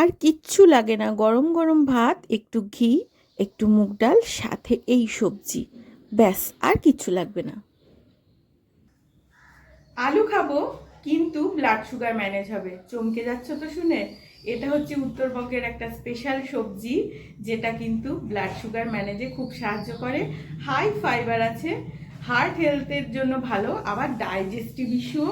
আর কিচ্ছু লাগে না। গরম গরম ভাত, একটু ঘি, একটু মুগ ডাল, সাথে এই সবজি। ব্যাস, আর কিচ্ছু লাগবে না। আলু খাব, কিন্তু ব্লাড সুগার ম্যানেজ হবে। চমকে যাচ্ছ তো শুনে? এটা হচ্ছে উত্তরবঙ্গের একটা স্পেশাল সবজি, যেটা কিন্তু ব্লাড সুগার ম্যানেজে খুব সাহায্য করে। হাই ফাইবার আছে। হার্ট হেলথের জন্য ভালো, আবার ডাইজেস্টিভ ইস্যুও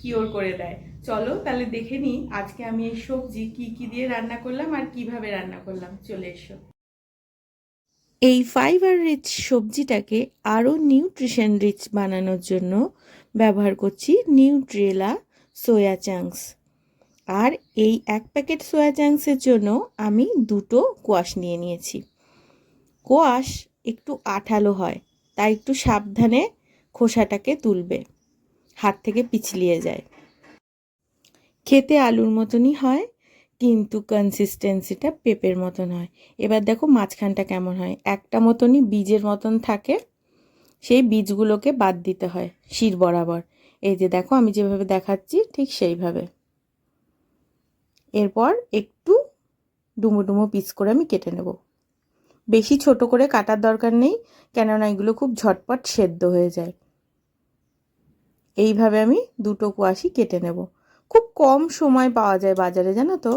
কিওর করে দেয়। চলো তাহলে দেখে নিই আজকে আমি এই সবজি কি কি দিয়ে রান্না করলাম আর কীভাবে রান্না করলাম। চলে এসো। এই ফাইবার রিচ সবজিটাকে আরও নিউট্রিশন রিচ বানানোর জন্য ব্যবহার করছি নিউট্রেলা সোয়া চাংস আর এই এক প্যাকেট সোয়া চাংসের জন্য আমি দুটো কোয়াশ নিয়ে নিয়েছি। কোয়াশ একটু আঠালো হয়, তাই একটু সাবধানে খোসাটাকে তুলবে, হাত থেকে পিছলিয়ে যায়। খেতে আলুর মতনই হয়, কিন্তু কনসিস্টেন্সিটা পেঁপের মতন হয়। এবার দেখো মাঝখানটা কেমন হয়। একটা মতনই বীজের মতন থাকে, সেই বীজগুলোকে বাদ দিতে হয় শির বরাবর। এই যে দেখো আমি যেভাবে দেখাচ্ছি ঠিক সেইভাবে। এরপর একটু ডুমো ডুমো পিস করে আমি কেটে নেব। বেশি ছোট করে কাটার দরকার নেই, কেননা এগুলো খুব ঝটপট সেদ্ধ হয়ে যায়। এইভাবে আমি দুটো কুয়াশি কেটে নেব। খুব কম সময় পাওয়া যায় বাজারে, জানো তো?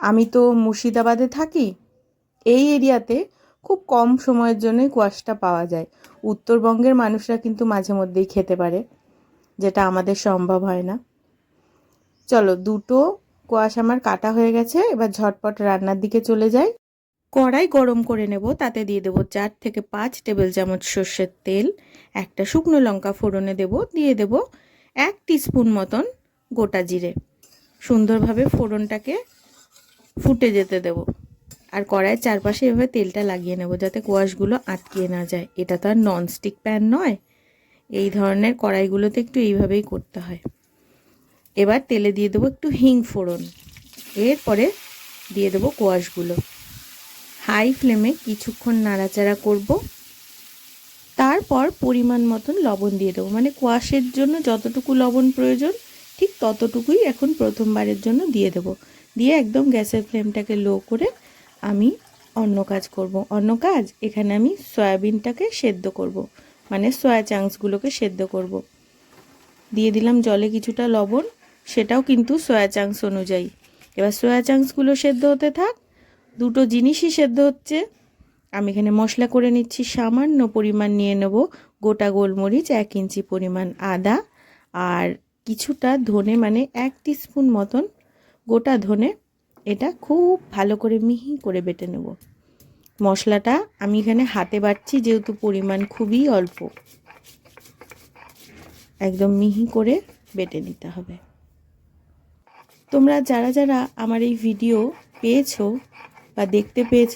আমি তো মুর্শিদাবাদে থাকি, এই এরিয়াতে খুব কম সময়ের জন্যই কোয়াশটা পাওয়া যায়। উত্তরবঙ্গের মানুষরা কিন্তু মাঝে মধ্যেই খেতে পারে, যেটা আমাদের সম্ভব হয় না। চলো, দুটো কোয়াশ আমার কাটা হয়ে গেছে, এবার ঝটপট রান্নার দিকে চলে যাই। কড়াই গরম করে নেব, তাতে দিয়ে দেবো চার থেকে পাঁচ টেবিল চামচ সর্ষের তেল, একটা শুকনো লঙ্কা ফোড়নে দেব, দিয়ে দেব এক স্পুন মতন গোটা জিরে। সুন্দরভাবে ফোড়নটাকে ফুটে যেতে দেব। আর কড়াইয়ের চারপাশে এভাবে তেলটা লাগিয়ে নেব যাতে কোয়াশগুলো আটকিয়ে না যায়। এটা তো আর ননস্টিক প্যান নয়। এই ধরনের কড়াইগুলোতে একটু এইভাবেই করতে হয়। এবার তেলে দিয়ে দেবো একটু হিং ফোড়ন। এরপরে দিয়ে দেবো কোয়াশগুলো। হাই ফ্লেমে কিছুক্ষণ নাড়াচাড়া করব। তারপর পরিমাণ মতন লবণ দিয়ে দেবো। মানে কোয়াশের জন্য যতটুকু লবণ প্রয়োজন ঠিক ততটুকুই এখন প্রথমবারের জন্য দিয়ে দেবো। দিয়ে একদম গ্যাসের ফ্লেমটাকে লো করে আমি অন্য কাজ করব। অন্য কাজ, এখানে আমি সয়াবিনটাকে সেদ্ধ করব। মানে সয়া চাংসগুলোকে সেদ্ধ করব। দিয়ে দিলাম জলে কিছুটা লবণ, সেটাও কিন্তু সয়া চাংস অনুযায়ী। এবার সয়া চাংসগুলো সেদ্ধ হতে থাক, দুটো জিনিসই সেদ্ধ হচ্ছে। আমি এখানে মশলা করে নিচ্ছি, সামান্য পরিমাণ নিয়ে নেব গোটা গোলমরিচ, এক ইঞ্চি পরিমাণ আদা আর কিছুটা ধনে মানে এক স্পুন মতন গোটা ধনে এটা খুব ভালো করে মিহি করে বেটে নেব। মশলাটা আমি এখানে হাতে বাটছি যেহেতু পরিমাণ খুবই অল্প। একদম মিহি করে বেটে নিতে হবে। তোমরা যারা যারা আমার এই ভিডিও পেয়েছ বা দেখতে পেয়েছ,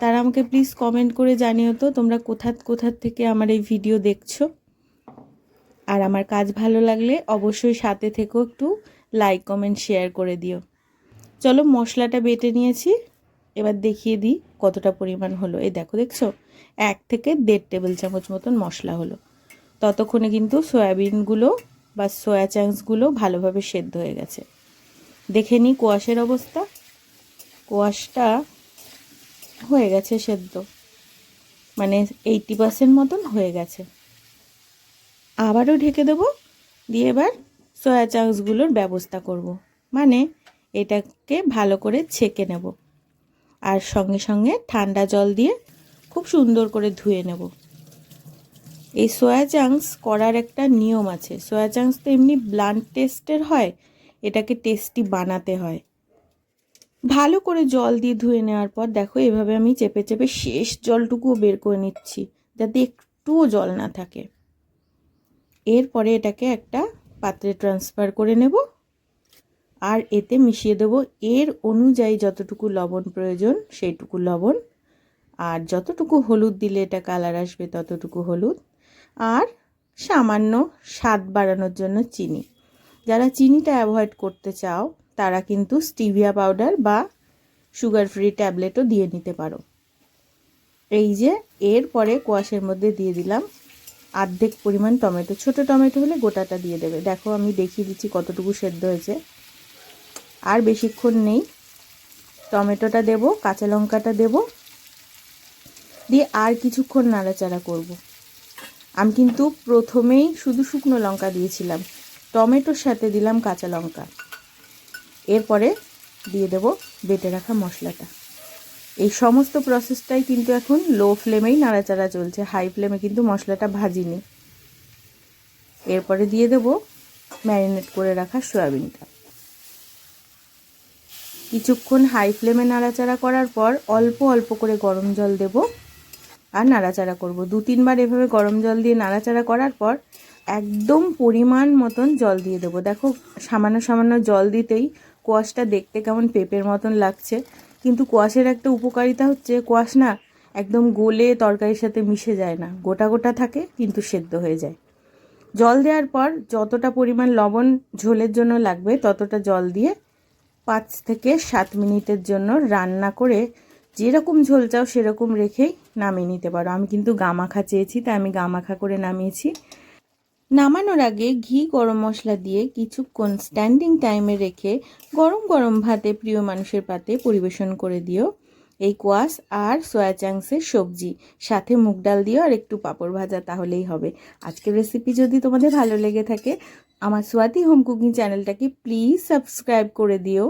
তারা আমাকে প্লিজ কমেন্ট করে জানিও তো তোমরা কোথা কোথা থেকে আমার এই ভিডিও দেখছ। আর আমার কাজ ভালো লাগলে অবশ্যই সাথে থেকেও একটু লাইক কমেন্ট শেয়ার করে দিও। চলো মশলাটা বেটে নিয়েছি। এবার দেখিয়ে দিই কতটা পরিমাণ হলো। এই দেখো, দেখছ? এক থেকে দেড় টেবিল চামচ মতন মশলা হলো। ততক্ষণে কিন্তু সয়াবিনগুলো বা সয়া চাংসগুলো ভালোভাবে সেদ্ধ হয়ে গেছে। দেখে নিই কোয়াশের অবস্থা। কোয়াশটা হয়ে গেছে সেদ্ধ। মানে এইটি পার্সেন্ট মতন হয়ে গেছে। আবারও ঢেকে দেবো। দিয়ে এবার সয়া চাংসগুলোর ব্যবস্থা করব। মানে এটাকে ভালো করে ছেঁকে নেব। আর সঙ্গে সঙ্গে ঠান্ডা জল দিয়ে খুব সুন্দর করে ধুয়ে নেব। এই সয়া চাংস করার একটা নিয়ম আছে। সয়া চাংস তো এমনি ব্লান্ড টেস্টের হয়, এটাকে টেস্টি বানাতে হয়। ভালো করে জল দিয়ে ধুয়ে নেওয়ার পর দেখো এভাবে আমি চেপে চেপে শেষ জলটুকুও বের করে নিচ্ছি, যাতে একটুও জল না থাকে। এরপরে এটাকে একটা পাত্রে ট্রান্সফার করে নেব। আর এতে মিশিয়ে দেবো এর অনুযায়ী যতটুকু লবণ প্রয়োজন সেইটুকু লবণ। আর যতটুকু হলুদ দিলে এটা কালার আসবে ততটুকু হলুদ। আর সামান্য স্বাদ বাড়ানোর জন্য চিনি। যারা চিনিটা অ্যাভয়েড করতে চাও, তারা কিন্তু স্টিভিয়া পাউডার বা সুগার ফ্রি ট্যাবলেটও দিয়ে নিতে পারো। এই যে এরপরে কোয়াশের মধ্যে দিয়ে দিলাম আর্ধেক পরিমাণ টমেটো। ছোট টমেটো হলে গোটাটা দিয়ে দেবে। দেখো, আমি দেখিয়ে দিচ্ছি কতটুকু সেদ্ধ হয়েছে। আর বেশিক্ষণ নেই। টমেটোটা দেব, কাঁচা লঙ্কাটা দেব। দিয়ে আর কিছুক্ষণ নাড়াচাড়া করব। আমি কিন্তু প্রথমেই শুধু শুকনো লঙ্কা দিয়েছিলাম। টমেটোর সাথে দিলাম কাঁচা লঙ্কা। এরপরে দিয়ে দেব বেটে রাখা মশলাটা। এই সমস্ত প্রসেসটাই কিন্তু এখন লো ফ্লেমেই নাড়াচাড়া চলছে। হাই ফ্লেমে কিন্তু মশলাটা ভাজিনি। এরপরে দিয়ে দেব ম্যারিনেট করে রাখা সয়াবিনটা। কিছুক্ষণ হাই ফ্লেমে নাড়াচাড়া করার পর অল্প অল্প করে গরম জল দেব আর নাড়াচাড়া করব। দু তিনবার এভাবে গরম জল দিয়ে নাড়াচাড়া করার পর একদম পরিমাণ মতন জল দিয়ে দেবো। দেখো সামান্য সামান্য জল দিতেই কোয়াশটা দেখতে কেমন পেঁপের মতন লাগছে। কিন্তু কোয়াশের একটা উপকারিতা হচ্ছে, কোয়াশ না একদম গোলে তরকারির সাথে মিশে যায় না। গোটা গোটা থাকে, কিন্তু সেদ্ধ হয়ে যায়। জল দেওয়ার পর যতটা পরিমাণ লবণ ঝোলের জন্য লাগবে, ততটা জল দিয়ে পাঁচ থেকে সাত মিনিটের জন্য রান্না করে যেরকম ঝোল চাও সেরকম রেখেই নামিয়ে নিতে পারো। আমি কিন্তু গামাখা চেয়েছি, তাই আমি গামাখা করে নামিয়েছি। নামানোর আগে ঘি, গরম মশলা দিয়ে কিছুক্ষণ স্ট্যান্ডিং টাইমে রেখে গরম গরম ভাতে প্রিয় মানুষের পাতে পরিবেশন করে দিও। এই কোয়াশ আর সয়া চাংসের সবজি, সাথে মুগ ডাল দিও আর একটু পাঁপড় ভাজা তাহলেই হবে। আজকের রেসিপি যদি তোমাদের ভালো লেগে থাকে, আমার সোয়াতি হোম কুকিং চ্যানেলটাকে প্লিজ সাবস্ক্রাইব করে দিও।